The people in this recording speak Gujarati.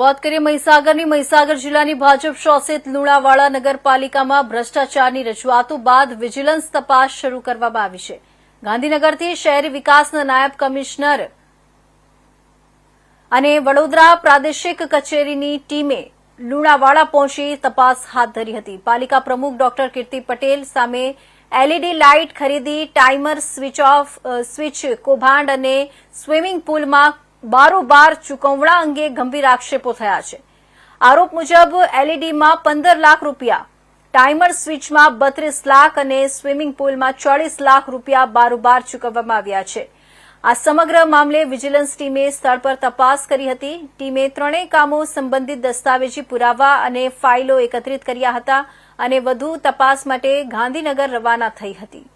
વાત કરીએ મહીસાગરની. મહીસાગર જિલ્લાની ભાજપ શાસિત લુણાવાડા નગરપાલિકામાં ભ્રષ્ટાચારની રજૂઆતો બાદ વિજિલન્સ તપાસ શરૂ કરવામાં આવી છે. ગાંધીનગરથી શહેરી વિકાસના નાયબ કમિશનર અને વડોદરા પ્રાદેશિક કચેરીની ટીમે લુણાવાડા પહોંચી તપાસ હાથ ધરી હતી. પાલિકા પ્રમુખ ડોક્ટર કીર્તિ પટેલ સામે એલઈડી લાઇટ ખરીદી, ટાઈમર સ્વિચ ઓફ સ્વિચ કૌભાંડ અને સ્વિમિંગ પુલમાં બારોબાર ચૂકવણા અંગે ગંભીર આક્ષેપો થયા છે. આરોપ મુજબ એલઈડીમાં પંદર લાખ રૂપિયા, ટાઈમર સ્વિચમાં બત્રીસ લાખ અને સ્વિમિંગ પુલમાં ચોળીસ લાખ રૂપિયા બારોબાર ચૂકવવામાં આવ્યા છે. આ સમગ્ર મામલે વિજિલન્સ ટીમે સ્થળ પર તપાસ કરી હતી. ટીમે ત્રણેય કામો સંબંધિત દસ્તાવેજી પુરાવા અને ફાઇલો એકત્રિત કર્યા હતા અને વધુ તપાસ માટે ગાંધીનગર રવાના થઈ હતી.